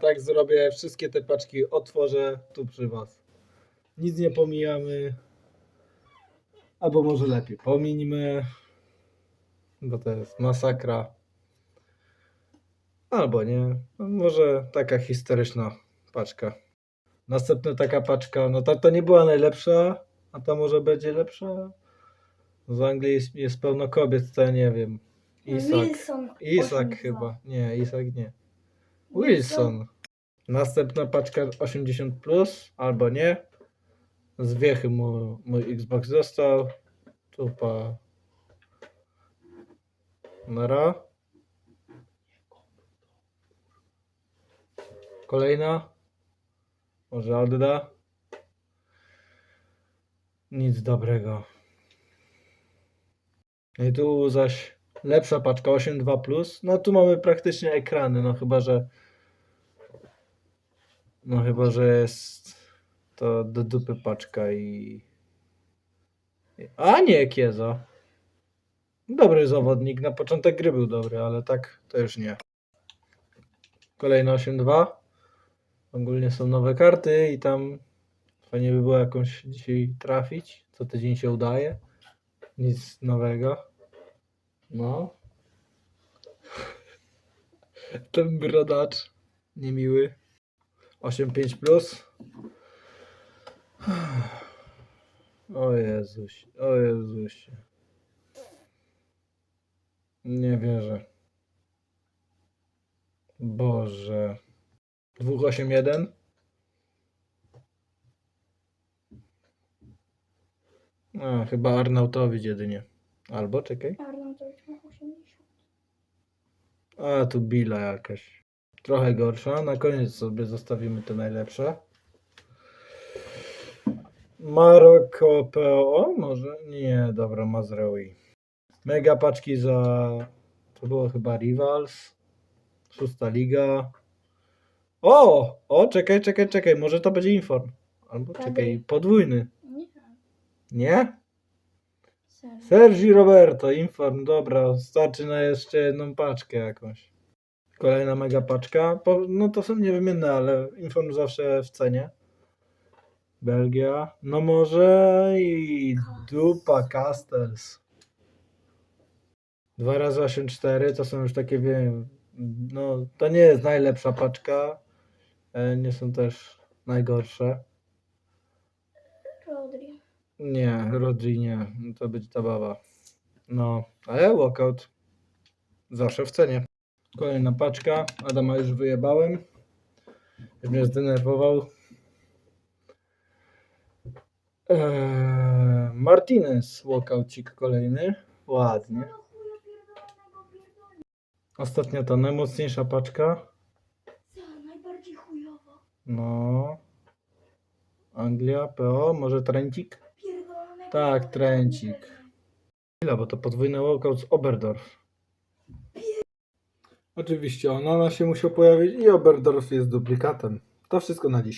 Tak zrobię, wszystkie te paczki otworzę tu przy Was. Nic nie pomijamy. Albo może lepiej, pominimy. Bo to jest masakra. Albo nie. No, może taka historyczna paczka. Następna taka paczka, no ta to nie była najlepsza, a ta może będzie lepsza. Z Anglii jest, jest pełno kobiet, to ja nie wiem. Isak. Wilson. Isak 8-2. chyba. Nie, Isak nie. Wilson. Następna paczka 80 plus, albo nie. Z wiechy mu, mój Xbox został. Tupa. Nara. Kolejna. Może odda. Nic dobrego. I tu zaś lepsza paczka 8.2 plus. No tu mamy praktycznie ekrany, no chyba, że no chyba, że jest to do dupy paczka i a nie Kieza. Dobry zawodnik, na początek gry był dobry, ale tak to już nie. Kolejne 8.2. Ogólnie są nowe karty i tam fajnie by było jakąś dzisiaj trafić. Co tydzień się udaje. Nic nowego. No. Ten brodacz. Niemiły. 8.5 plus. O Jezuś, o Jezusie. Nie wierzę. Boże. 281? A, chyba Arnautowicz jedynie. Albo, czekaj. Arnold to już ma 80. A, tu Billa jakaś. Trochę gorsza. Na koniec sobie zostawimy te najlepsze. Maroko PO? Może? Nie, dobra, Mazraoui. Mega paczki za... To było chyba Rivals. Szósta liga. O! O, czekaj, czekaj, czekaj. Może to będzie Inform. Albo czekaj, podwójny. Nie. Sergi Roberto, Inform, dobra, starczy na jeszcze jedną paczkę jakąś. Kolejna mega paczka. Po, no to są niewymienne, ale Inform zawsze w cenie. Belgia. No może i dupa Castells. 2 razy 8 4 to są już takie wiem. No to nie jest najlepsza paczka. e, Nie są też najgorsze. Nie, Rodri nie. To będzie ta baba. No, ale walkout. Zawsze w cenie. Kolejna paczka. Adama już wyjebałem. Już mnie zdenerwował. Eee, Martinez, walkoucik kolejny. Ładnie. Ostatnia ta najmocniejsza paczka. Co? Najbardziej chujowo. No. Anglia, PO, może Trencik? Tak, Trencik. Chwila, bo to podwójny walkout z Oberdorf. Oczywiście, Onana się musiał pojawić i Oberdorf jest duplikatem. To wszystko na dziś.